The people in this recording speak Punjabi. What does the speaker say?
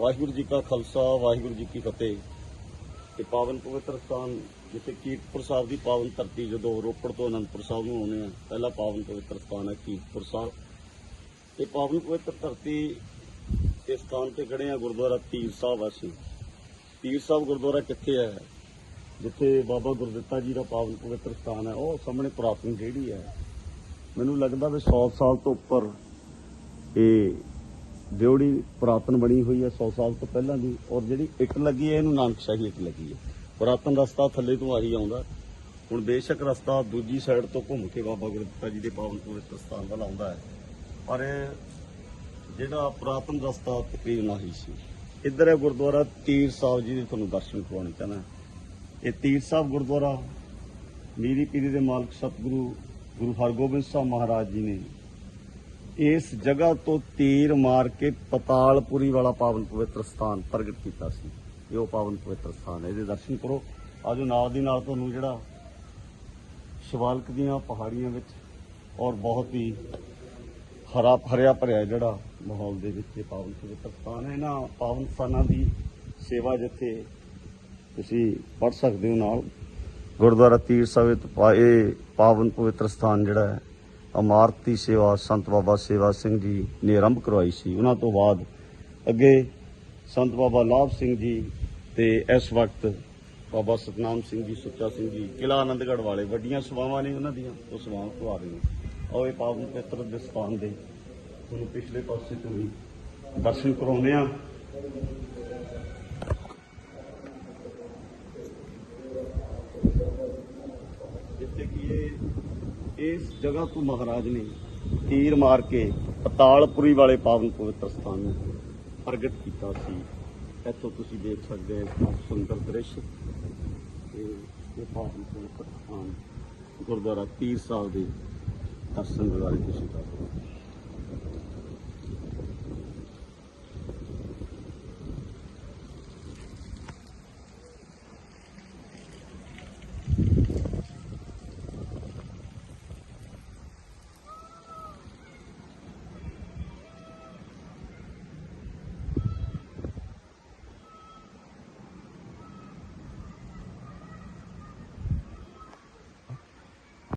ਵਾਹਿਗੁਰੂ ਜੀ ਕਾ ਖਾਲਸਾ, ਵਾਹਿਗੁਰੂ ਜੀ ਕੀ ਫਤਿਹ। ਤੇ ਪਾਵਨ ਪਵਿੱਤਰ ਸਥਾਨ ਜਿੱਥੇ ਕੀਰਤਪੁਰ ਸਾਹਿਬ ਦੀ ਪਾਵਨ ਧਰਤੀ ਜਦੋਂ ਰੋਪੜ ਤੋਂ ਅਨੰਦਪੁਰ ਸਾਹਿਬ ਨੂੰ ਆਉਂਦੇ ਆ, ਪਹਿਲਾ ਪਾਵਨ ਪਵਿੱਤਰ ਸਥਾਨ ਹੈ ਕੀਰਤਪੁਰ ਸਾਹਿਬ। ਤੇ ਪਾਵਨ ਪਵਿੱਤਰ ਧਰਤੀ ਇਸ ਸਥਾਨ ਤੇ ਖੜੇ ਆ ਗੁਰਦੁਆਰਾ ਤੀਰ ਸਾਹਿਬ ਅਸੀਂ ਤੀਰ ਸਾਹਿਬ ਗੁਰਦੁਆਰਾ ਕਿੱਥੇ ਹੈ? ਜਿੱਥੇ ਬਾਬਾ ਗੁਰਦਿੱਤਾ ਜੀ ਦਾ ਪਾਵਨ ਪਵਿੱਤਰ ਸਥਾਨ ਹੈ, ਉਹ ਸਾਹਮਣੇ ਪੁਰਾਤਨ ਜਿਹੜੀ ਹੈ। ਮੈਨੂੰ ਲੱਗਦਾ ਵੀ 100 ਸਾਲ ਤੋਂ ਉੱਪਰ ਇਹ ਦਿਉੜੀ ਪੁਰਾਤਨ ਬਣੀ ਹੋਈ ਹੈ 100 ਸਾਲ ਤੋਂ ਪਹਿਲਾਂ ਦੀ ਔਰ ਜਿਹੜੀ ਇੱਟ ਲੱਗੀ ਹੈ, ਇਹਨੂੰ ਨਾਨਕਸ਼ਾਹੀ ਇੱਟ ਲੱਗੀ ਹੈ। ਪੁਰਾਤਨ ਰਸਤਾ ਥੱਲੇ ਤੋਂ ਆਹੀ ਆਉਂਦਾ। ਹੁਣ ਬੇਸ਼ੱਕ ਰਸਤਾ ਦੂਜੀ ਸਾਈਡ ਤੋਂ ਘੁੰਮ ਕੇ ਬਾਬਾ ਗੁਰਦਿੱਤਾ ਜੀ ਦੇ ਪਾਵਨ ਪਵਿੱਤਰ ਸਥਾਨ ਵੱਲ ਆਉਂਦਾ ਹੈ। ਪਰ ਜਿਹੜਾ ਪੁਰਾਤਨ ਰਸਤਾ ਤਕਰੀਬਨ ਆਹੀ ਸੀ। ਇੱਧਰ ਹੈ ਗੁਰਦੁਆਰਾ ਤੀਰ ਸਾਹਿਬ ਜੀ ਦੇ ਤੁਹਾਨੂੰ ਦਰਸ਼ਨ ਕਰਵਾਉਣੇ ਚਾਹਨਾ ਇਹ ਤੀਰ ਸਾਹਿਬ ਗੁਰਦੁਆਰਾ ਮੀਰੀ ਪੀਰੀ ਦੇ ਮਾਲਕ ਸਤਿਗੁਰੂ ਗੁਰੂ ਹਰਗੋਬਿੰਦ ਸਾਹਿਬ ਮਹਾਰਾਜ ਜੀ ਨੇ ਇਸ ਜਗ੍ਹਾ ਤੋਂ ਤੀਰ ਮਾਰ ਕੇ ਪਤਾਲਪੁਰੀ ਵਾਲਾ ਪਾਵਨ ਪਵਿੱਤਰ ਸਥਾਨ ਪ੍ਰਗਟ ਕੀਤਾ ਸੀ। ਇਹ ਉਹ ਪਾਵਨ ਪਵਿੱਤਰ ਸਥਾਨ ਹੈ, ਇਹਦੇ ਦਰਸ਼ਨ ਕਰੋ। ਆਜੋ ਨਾਲ ਦੀ ਨਾਲ ਤੁਹਾਨੂੰ ਜਿਹੜਾ ਸ਼ਿਵਾਲਕ ਦੀਆਂ ਪਹਾੜੀਆਂ ਵਿੱਚ ਔਰ ਬਹੁਤ ਹੀ ਹਰਾ ਭਰਿਆ ਭਰਿਆ ਜਿਹੜਾ ਮਾਹੌਲ ਦੇ ਵਿੱਚ ਇਹ ਪਾਵਨ ਪਵਿੱਤਰ ਸਥਾਨ ਹੈ। ਇਹਨਾਂ ਪਾਵਨ ਸਥਾਨਾਂ ਦੀ ਸੇਵਾ ਜਿੱਥੇ ਤੁਸੀਂ ਪੜ ਸਕਦੇ ਹੋ ਨਾਲ। ਗੁਰਦੁਆਰਾ ਤੀਰ ਸਾਹਿਬ ਪਾ- ਇਹ ਪਾਵਨ ਪਵਿੱਤਰ ਸਥਾਨ ਜਿਹੜਾ ਹੈ ਇਮਾਰਤੀ ਸੇਵਾ ਸੰਤ ਬਾਬਾ ਸੇਵਾ ਸਿੰਘ ਜੀ ਨੇ ਆਰੰਭ ਕਰਵਾਈ ਸੀ। ਉਹਨਾਂ ਤੋਂ ਬਾਅਦ ਅੱਗੇ ਸੰਤ ਬਾਬਾ ਲਾਭ ਸਿੰਘ ਜੀ ਤੇ ਇਸ ਵਕਤ ਬਾਬਾ ਸਤਨਾਮ ਸਿੰਘ ਜੀ, ਸੁੱਚਾ ਸਿੰਘ ਜੀ ਕਿਲਾ ਆਨੰਦਗੜ੍ਹ ਵਾਲੇ ਵੱਡੀਆਂ ਸੇਵਾਵਾਂ ਨੇ ਉਹਨਾਂ ਦੀਆਂ। ਉਹ ਸੇਵਾਵਾਂ ਕਰਵਾ ਰਹੇ ਨੇ। ਆਓ ਇਹ ਪਾਵਨ ਪਵਿੱਤਰ ਦੇ ਸਥਾਨ ਦੇ ਤੁਹਾਨੂੰ ਪਿਛਲੇ ਪਾਸੇ ਤੋਂ ਵੀ ਦਰਸ਼ਨ ਕਰਾਉਂਦੇ ਆ ਜਿੱਥੇ ਕਿ ਇਹ ਇਸ ਜਗ੍ਹਾ ਤੋਂ ਮਹਾਰਾਜ ਨੇ ਤੀਰ ਮਾਰ ਕੇ ਪਤਾਲਪੁਰੀ ਵਾਲੇ ਪਾਵਨ ਪਵਿੱਤਰ ਸਥਾਨ ਨੂੰ ਪ੍ਰਗਟ ਕੀਤਾ ਸੀ। ਇੱਥੋਂ ਤੁਸੀਂ ਦੇਖ ਸਕਦੇ ਹੋ ਬਹੁਤ ਸੁੰਦਰ ਦ੍ਰਿਸ਼। ਤੇ ਇਹ ਪਾਵਨ ਪਵਿੱਤਰ ਸਥਾਨ ਗੁਰਦੁਆਰਾ ਤੀਰ ਸਾਹਿਬ ਦੇ ਦਰਸ਼ਨ ਬਾਰੇ ਤੁਸੀਂ ਕਰ ਸਕਦੇ ਹੋ।